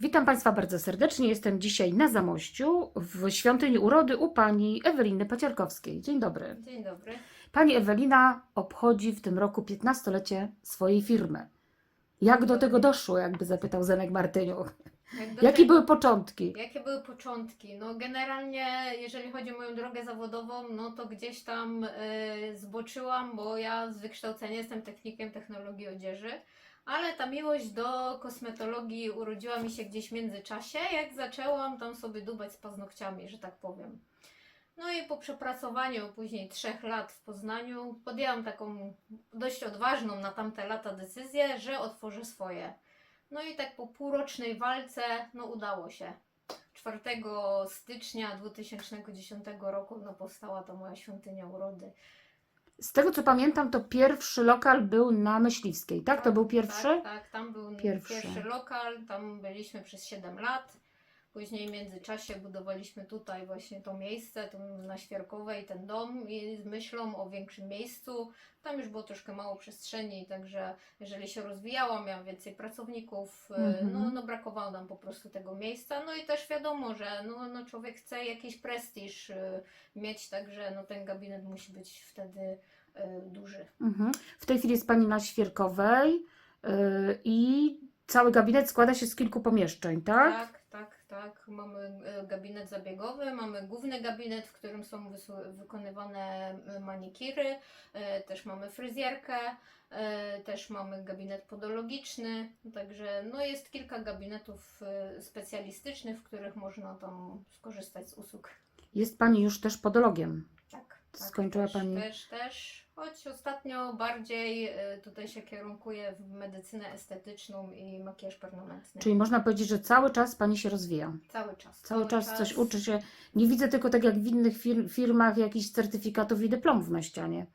Witam Państwa bardzo serdecznie. Jestem dzisiaj na Zamościu w Świątyni Urody u pani Eweliny Paciarkowskiej. Dzień dobry. Dzień dobry. Pani Ewelina obchodzi w tym roku 15-lecie swojej firmy. Jak do tego doszło, jakby zapytał Zenek Martyniuk. Jak Jakie były początki? Jakie były początki? No generalnie, jeżeli chodzi o moją drogę zawodową, no to gdzieś tam y, zboczyłam, bo ja z wykształcenia jestem technikiem technologii odzieży, ale ta miłość do kosmetologii urodziła mi się gdzieś w międzyczasie, jak zaczęłam tam sobie dubać z paznokciami, że tak powiem. No i po przepracowaniu później trzech lat w Poznaniu podjęłam taką dość odważną na tamte lata decyzję, że otworzę swoje. No i tak po półrocznej walce, no udało się. 4 stycznia 2010 roku no, powstała ta moja świątynia urody. Z tego co pamiętam, to pierwszy lokal był na Myśliwskiej, tak? To był pierwszy? Tak, tak tam był Pierwszy. pierwszy. lokal, tam byliśmy przez 7 lat. Później w międzyczasie budowaliśmy tutaj właśnie to miejsce, to na Świerkowej ten dom i z myślą o większym miejscu. Tam już było troszkę mało przestrzeni, także jeżeli się rozwijałam, miałam więcej pracowników, y, Mhm. no, no brakowało nam po prostu tego miejsca. No i też wiadomo, że no, no człowiek chce jakiś prestiż y, mieć, także no ten gabinet musi być wtedy y, duży. Mhm. W tej chwili jest Pani na Świerkowej yy, i cały gabinet składa się z kilku pomieszczeń, tak? Tak, tak. Mamy e, gabinet zabiegowy, mamy główny gabinet, w którym są wykonywane e, manikiry, e, też mamy fryzjerkę, też mamy gabinet podologiczny, także no jest kilka gabinetów specjalistycznych, w których można tam skorzystać z usług. Jest Pani już też podologiem. Tak, tak Skończyła też, pani- Też, też, choć ostatnio bardziej e, tutaj się kierunkuję w medycynę estetyczną i makijaż permanentny. Czyli można powiedzieć, że cały czas Pani się rozwija. Cały czas. Cały czas coś uczy się. Nie widzę tylko tak jak w innych fir- firmach jakichś certyfikatów i dyplomów na ścianie.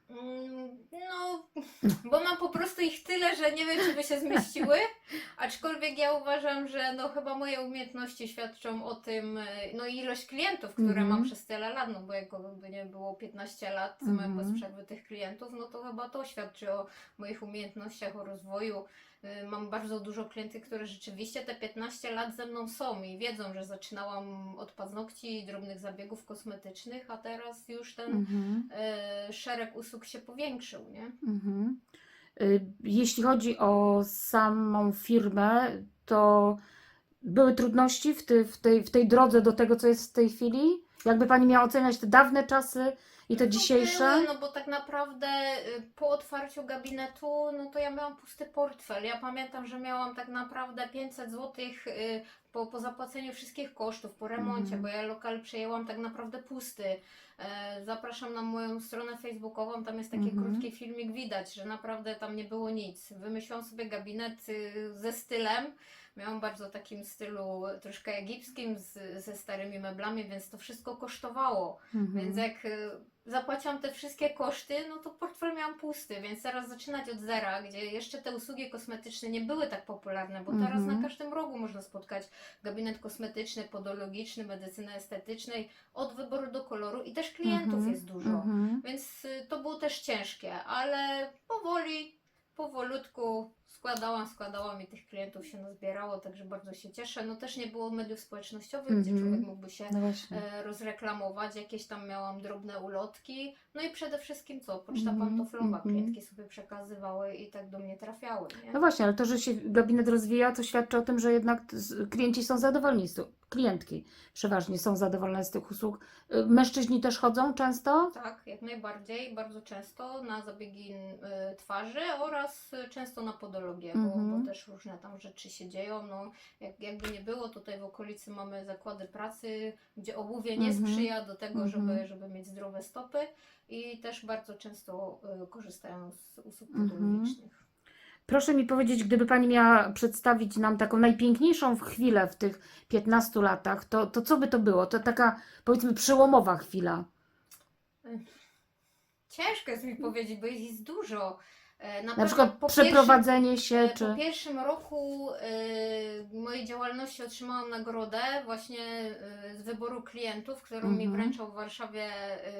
Mm, bo mam po prostu ich tyle, że nie wiem, czy by się zmieściły. Aczkolwiek ja uważam, że no chyba moje umiejętności świadczą o tym, e, no i ilość klientów, które Mhm. mam przez tyle lat, no bo jakby nie było 15 lat Mhm. mam bez przerwy tych klientów, no to chyba to świadczy o moich umiejętnościach, o rozwoju. Y, Mam bardzo dużo klientów, które rzeczywiście te 15 lat ze mną są i wiedzą, że zaczynałam od paznokci i drobnych zabiegów kosmetycznych, a teraz już ten Mhm. e, szereg usług się powiększył, nie? Mhm. Y, Jeśli chodzi o samą firmę, to były trudności w, ty, w, tej, w tej drodze do tego, co jest w tej chwili? Jakby Pani miała oceniać te dawne czasy i te No dzisiejsze? No bo tak naprawdę y, po otwarciu gabinetu, no to ja miałam pusty portfel. Ja pamiętam, że miałam tak naprawdę 500 zł po, po zapłaceniu wszystkich kosztów, po remoncie, Mhm. bo ja lokal przejęłam tak naprawdę pusty. E, Zapraszam na moją stronę facebookową, tam jest taki Mhm. krótki filmik, widać, że naprawdę tam nie było nic. Wymyśliłam sobie gabinet y, ze stylem, miałam bardzo takim stylu troszkę egipskim, z, ze starymi meblami, więc to wszystko kosztowało. Mhm. Więc jak y, zapłaciłam te wszystkie koszty, no to portfel miałam pusty, więc teraz zaczynać od zera, gdzie jeszcze te usługi kosmetyczne nie były tak popularne, bo teraz Mhm. na każdym rogu można spotkać gabinet kosmetyczny, podologiczny, medycyny estetycznej, od wyboru do koloru i też klientów Mhm. jest dużo. Mhm. Więc y, to było też ciężkie, ale powoli, powolutku składałam, składałam i tych klientów się nazbierało, także bardzo się cieszę. No też nie było mediów społecznościowych, gdzie Mhm. człowiek mógłby się No e, rozreklamować, jakieś tam miałam drobne ulotki, no i przede wszystkim co, poczta Mhm, pantoflowa, mhm. klientki sobie przekazywały i tak do mnie trafiały, nie? No właśnie, ale to, że się gabinet rozwija, to świadczy o tym, że jednak klienci są zadowoleni z tych, klientki przeważnie są zadowolone z tych usług. Y, Mężczyźni też chodzą często? Tak, jak najbardziej, bardzo często na zabiegi y, twarzy oraz często na podologię, bo, Mhm. bo też różne tam rzeczy się dzieją. No, jak, jakby nie było, tutaj w okolicy mamy zakłady pracy, gdzie obuwie nie Mhm. sprzyja do tego, Mhm. żeby, żeby mieć zdrowe stopy i też bardzo często y, korzystają z usług Mhm. podologicznych. Proszę mi powiedzieć, gdyby Pani miała przedstawić nam taką najpiękniejszą chwilę w tych 15 latach, to, to co by to było? To taka, powiedzmy, przełomowa chwila. Ciężko jest mi powiedzieć, bo jest dużo. E, Na pewno przykład po pierwszym- przeprowadzenie się, E, czy... Po pierwszym roku e, mojej działalności otrzymałam nagrodę właśnie y, z wyboru klientów, którą mi Mhm. wręczał w Warszawie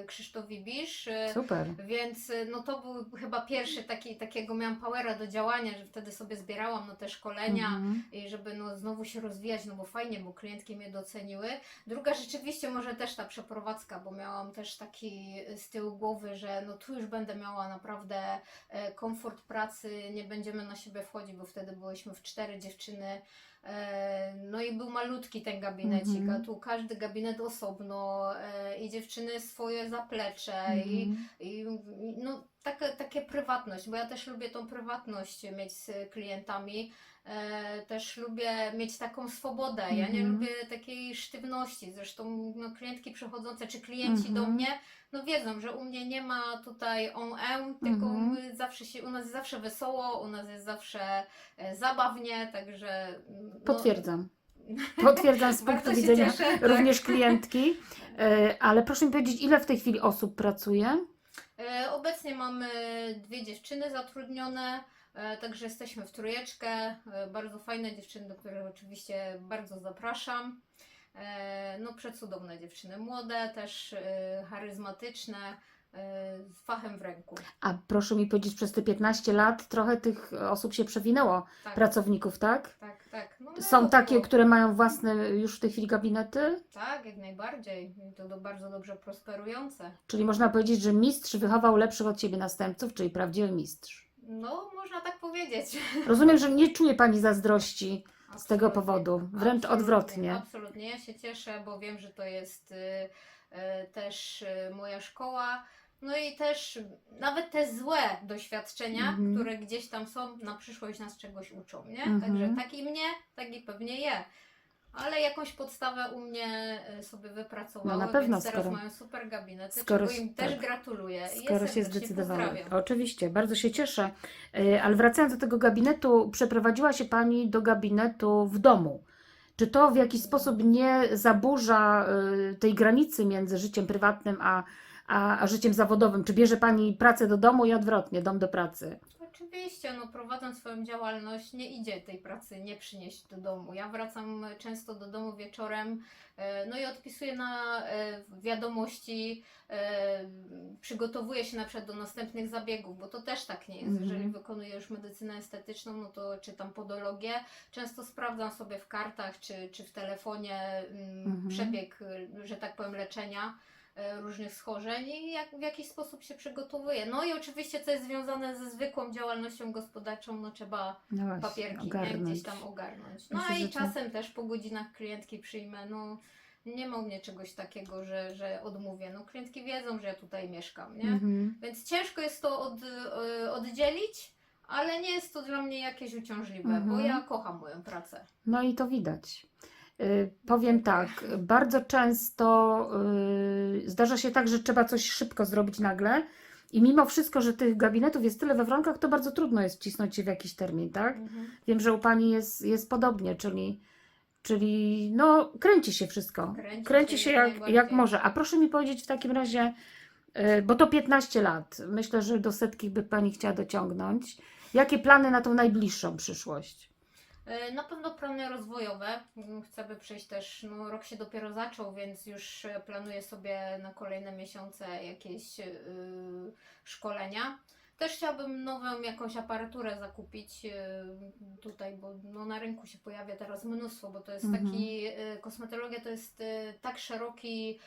y, Krzysztof Ibisz. y, Super. Więc y, no to był chyba pierwszy taki, takiego miałam powera do działania, że wtedy sobie zbierałam no, te szkolenia Mhm. i żeby no, znowu się rozwijać, no bo fajnie, bo klientki mnie doceniły. Druga rzeczywiście może też ta przeprowadzka, bo miałam też taki z tyłu głowy, że no tu już będę miała naprawdę e, komfort pracy, nie będziemy na siebie wchodzić, bo wtedy byłyśmy w cztery dziewczyny. E, No i był malutki ten gabinecik, Mhm. a tu każdy gabinet osobno e, i dziewczyny swoje zaplecze i Mhm. i no, takie, takie prywatność, bo ja też lubię tą prywatność mieć z klientami. E, też lubię mieć taką swobodę. Ja nie Mhm. lubię takiej sztywności. Zresztą no, klientki przychodzące czy klienci do Mhm. mnie no wiedzą, że u mnie nie ma tutaj on en, tylko Mhm. zawsze się, u nas jest zawsze wesoło, u nas jest zawsze e, zabawnie, także no, Potwierdzam. Potwierdzam z punktu widzenia cieszę, tak. również klientki. E, Ale proszę mi powiedzieć, ile w tej chwili osób pracuje? Obecnie mamy dwie dziewczyny zatrudnione, także jesteśmy w trójeczkę. E, Bardzo fajne dziewczyny, do których oczywiście bardzo zapraszam. E, No, przecudowne dziewczyny, młode, też e, charyzmatyczne, e, z fachem w ręku. A proszę mi powiedzieć, przez te 15 lat trochę tych osób się przewinęło, Tak, pracowników, tak? tak, tak. No, Są no, takie, to- które mają własne już w tej chwili gabinety? Tak, jak najbardziej. I to do, bardzo dobrze prosperujące. Czyli można powiedzieć, że mistrz wychował lepszych od siebie następców, czyli prawdziwy mistrz. No, można tak powiedzieć. Rozumiem, że nie czuje Pani zazdrości z tego Absolutnie. powodu, wręcz Absolutnie, odwrotnie. Absolutnie, ja się cieszę, bo wiem, że to jest y, y, też y, moja szkoła. No i też nawet te złe doświadczenia, Mhm. które gdzieś tam są, na przyszłość nas czegoś uczą, nie? Mhm. Także tak i mnie, tak i pewnie je. Ale jakąś podstawę u mnie y, sobie wypracowały, No na pewno, więc teraz skoro- mają super gabinety, skoro czego im tak. też gratuluję. Skoro się zdecydowały. Oczywiście, bardzo się cieszę. E, Ale wracając do tego gabinetu, przeprowadziła się Pani do gabinetu w domu. Czy to w jakiś sposób nie zaburza e, tej granicy między życiem prywatnym a, a, a życiem zawodowym? Czy bierze Pani pracę do domu i odwrotnie, dom do pracy? Oczywiście, no prowadząc swoją działalność, nie idzie tej pracy nie przynieść do domu. Ja wracam często do domu wieczorem, e, no i odpisuję na e, wiadomości, e, przygotowuję się na przykład do następnych zabiegów, bo to też tak nie jest. Mhm. Jeżeli wykonuję już medycynę estetyczną, no to czytam podologię, często sprawdzam sobie w kartach czy, czy w telefonie mm, Mhm. przebieg, że tak powiem, leczenia różnych schorzeń i jak, w jakiś sposób się przygotowuje. No i oczywiście, co jest związane ze zwykłą działalnością gospodarczą, no trzeba No właśnie, papierki ogarnąć. gdzieś tam ogarnąć. No Myślę, i że to- czasem też po godzinach klientki przyjmę, no nie ma u mnie czegoś takiego, że, że odmówię. No klientki wiedzą, że ja tutaj mieszkam, nie? Mhm. Więc ciężko jest to od, y, oddzielić, ale nie jest to dla mnie jakieś uciążliwe, bo Mhm. ja kocham moją pracę. No i to widać. Y, Powiem tak, bardzo często y, zdarza się tak, że trzeba coś szybko zrobić nagle i mimo wszystko, że tych gabinetów jest tyle we warunkach, to bardzo trudno jest wcisnąć się w jakiś termin, tak? Wiem, że u Pani jest, jest podobnie, czyli, czyli no kręci się wszystko. Kręci Kręci się się jak jak może. A proszę mi powiedzieć w takim razie, y, bo to 15 lat, myślę, że do setki by Pani chciała dociągnąć. Jakie plany na tą najbliższą przyszłość? E, Na pewno plany rozwojowe. Mm, Chcemy przejść też, no rok się dopiero zaczął, więc już e, planuję sobie na kolejne miesiące jakieś yy, szkolenia. Też chciałabym nową jakąś aparaturę zakupić yy, tutaj, bo no, na rynku się pojawia teraz mnóstwo, bo to jest Mhm. taki, yy, kosmetologia to jest yy, tak szeroki,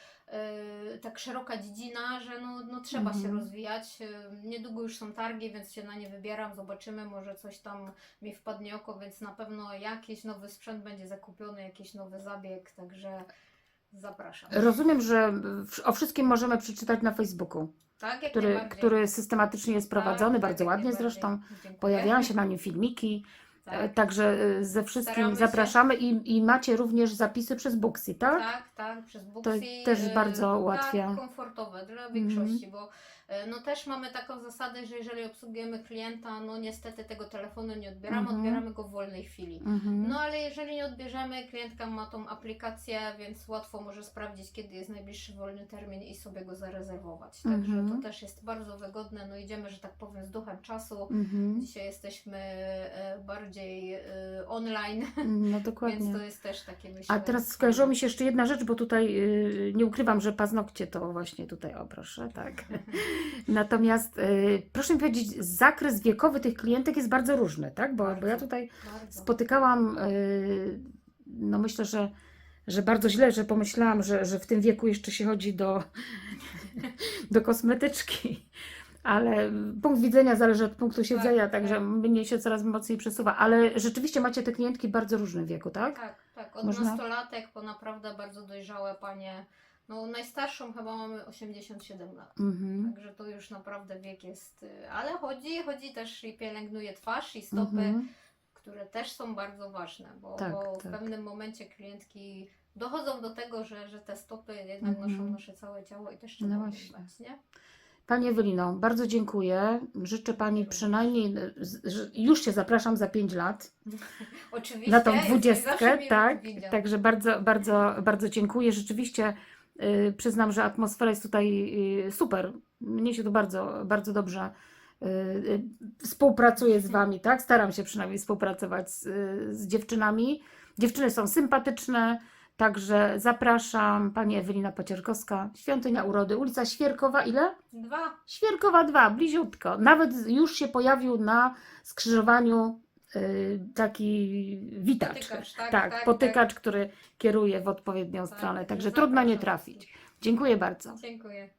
yy, tak szeroka dziedzina, że no, no trzeba się Mhm. rozwijać. Yy, Niedługo już są targi, więc się na nie wybieram, zobaczymy, może coś tam mi wpadnie oko, więc na pewno jakiś nowy sprzęt będzie zakupiony, jakiś nowy zabieg, także zapraszam. Rozumiem, że w- o wszystkim możemy przeczytać na Facebooku, Tak, jak który, najbardziej. który systematycznie jest prowadzony, Tak, bardzo tak, jak ładnie najbardziej. zresztą. Dziękuję. Pojawiają się na nim filmiki, e, Tak, także e, ze wszystkim Staramy się. zapraszamy i, i macie również zapisy przez Booksy, tak? tak, tak, przez Booksy. też bardzo ułatwia. Tak, komfortowe dla większości, bo no też mamy taką zasadę, że jeżeli obsługujemy klienta, no niestety tego telefonu nie odbieramy, Mhm. odbieramy go w wolnej chwili. Mhm. No ale jeżeli nie odbierzemy, klientka ma tą aplikację, więc łatwo może sprawdzić, kiedy jest najbliższy wolny termin i sobie go zarezerwować. Także Mhm. to też jest bardzo wygodne. No idziemy, że tak powiem, z duchem czasu. Mhm. Dzisiaj jesteśmy e, bardziej e, online, No więc dokładnie. to jest też takie myślę. A teraz skojarzyło mi się jeszcze jedna rzecz, bo tutaj yy, nie ukrywam, że paznokcie to właśnie tutaj, o proszę, tak. Natomiast yy, proszę mi powiedzieć, zakres wiekowy tych klientek jest bardzo różny, tak? Bo, bo ja Bardzo. tutaj Bardzo. spotykałam, yy, no myślę, że, że bardzo źle, że pomyślałam, że, że w tym wieku jeszcze się chodzi do, do kosmetyczki. Ale punkt widzenia zależy od punktu siedzenia, tak. także mnie się coraz mocniej przesuwa. Ale rzeczywiście macie te klientki w bardzo różnym wieku, tak? Tak, tak. Od Można? nastolatek po naprawdę bardzo dojrzałe panie. No najstarszą chyba mamy 87 lat. Mhm. Także to już naprawdę wiek jest. y, Ale chodzi, chodzi też i pielęgnuje twarz i stopy, Mhm. które też są bardzo ważne, bo, Tak, bo w tak. pewnym momencie klientki dochodzą do tego, że, że te stopy jednak Mhm. noszą nasze całe ciało i też trzeba No no właśnie. nie? Pani Ewelino, bardzo dziękuję. Życzę Pani przynajmniej, że już się zapraszam za 5 lat Oczywiście. na tą dwudziestkę, tak? Także bardzo, bardzo, bardzo dziękuję. Rzeczywiście y, przyznam, że atmosfera jest tutaj y, super. Mnie się tu bardzo, bardzo dobrze y, y, współpracuję z Wami, tak? Staram się przynajmniej współpracować z, y, z dziewczynami. Dziewczyny są sympatyczne, także zapraszam. Pani Ewelina Pacierkowska, Świątynia Urody, ulica Świerkowa, ile? Dwa. Świerkowa 2, bliziutko. Nawet już się pojawił na skrzyżowaniu y, taki witacz. Potykacz, tak, tak, tak, potykacz, który kieruje w odpowiednią Tak, stronę. także Także trudno nie zapraszam trafić. Dziękuję bardzo. Dziękuję.